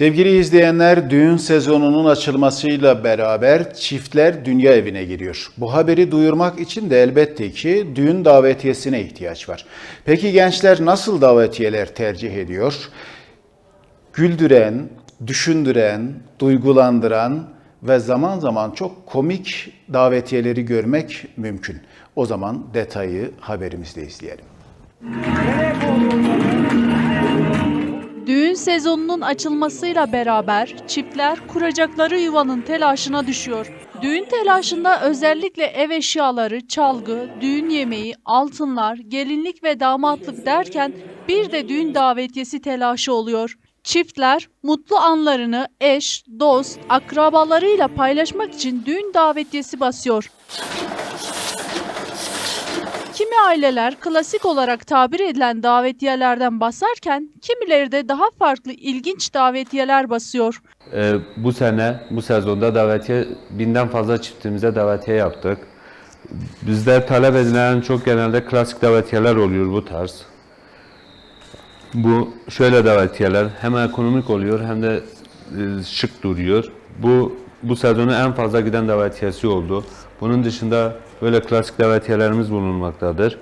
Sevgili izleyenler, düğün sezonunun açılmasıyla beraber çiftler dünya evine giriyor. Bu haberi duyurmak için de elbette ki düğün davetiyesine ihtiyaç var. Peki gençler nasıl davetiyeler tercih ediyor? Güldüren, düşündüren, duygulandıran ve zaman zaman çok komik davetiyeleri görmek mümkün. O zaman detayı haberimizde izleyelim. Düğün sezonunun açılmasıyla beraber çiftler kuracakları yuvanın telaşına düşüyor. Düğün telaşında özellikle ev eşyaları, çalgı, düğün yemeği, altınlar, gelinlik ve damatlık derken bir de düğün davetiyesi telaşı oluyor. Çiftler mutlu anlarını eş, dost, akrabalarıyla paylaşmak için düğün davetiyesi basıyor. Aileler klasik olarak tabir edilen davetiyelerden basarken kimileri de daha farklı ilginç davetiyeler basıyor. Ee, bu sene, bu sezonda davetiye, binden fazla çiftimize davetiye yaptık. Bizde talep edilen çok genelde klasik davetiyeler oluyor bu tarz. Bu şöyle davetiyeler hem ekonomik oluyor hem de e, şık duruyor. Bu bu sezonun en fazla giden davetiyesi oldu. Bunun dışında böyle klasik davetiyelerimiz bulunmaktadır.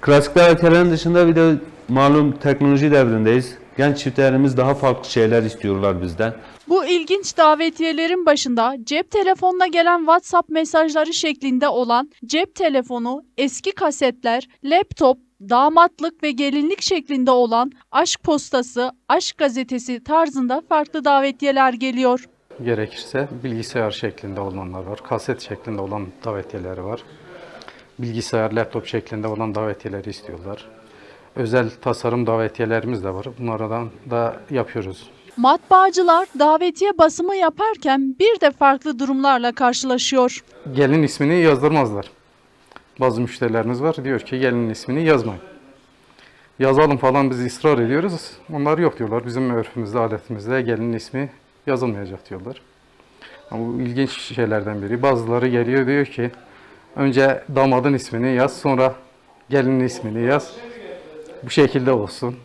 Klasik davetiyelerin dışında bir de malum teknoloji devrindeyiz. Genç çiftlerimiz daha farklı şeyler istiyorlar bizden. Bu ilginç davetiyelerin başında cep telefonuna gelen WhatsApp mesajları şeklinde olan cep telefonu, eski kasetler, laptop, damatlık ve gelinlik şeklinde olan aşk postası, aşk gazetesi tarzında farklı davetiyeler geliyor. Gerekirse bilgisayar şeklinde olanlar var, kaset şeklinde olan davetiyeleri var. Bilgisayar, laptop şeklinde olan davetiyeleri istiyorlar. Özel tasarım davetiyelerimiz de var. Bunlardan da yapıyoruz. Matbaacılar davetiye basımı yaparken bir de farklı durumlarla karşılaşıyor. Gelin ismini yazdırmazlar. Bazı müşterilerimiz var diyor ki gelin ismini yazmayın. Yazalım falan biz ısrar ediyoruz. Onlar yok diyorlar. Bizim örfümüzde, adetimizde gelin ismi yazılmayacak diyorlar. Ama bu ilginç şeylerden biri. Bazıları geliyor diyor ki önce damadın ismini yaz sonra gelinin ismini yaz. Bu şekilde olsun.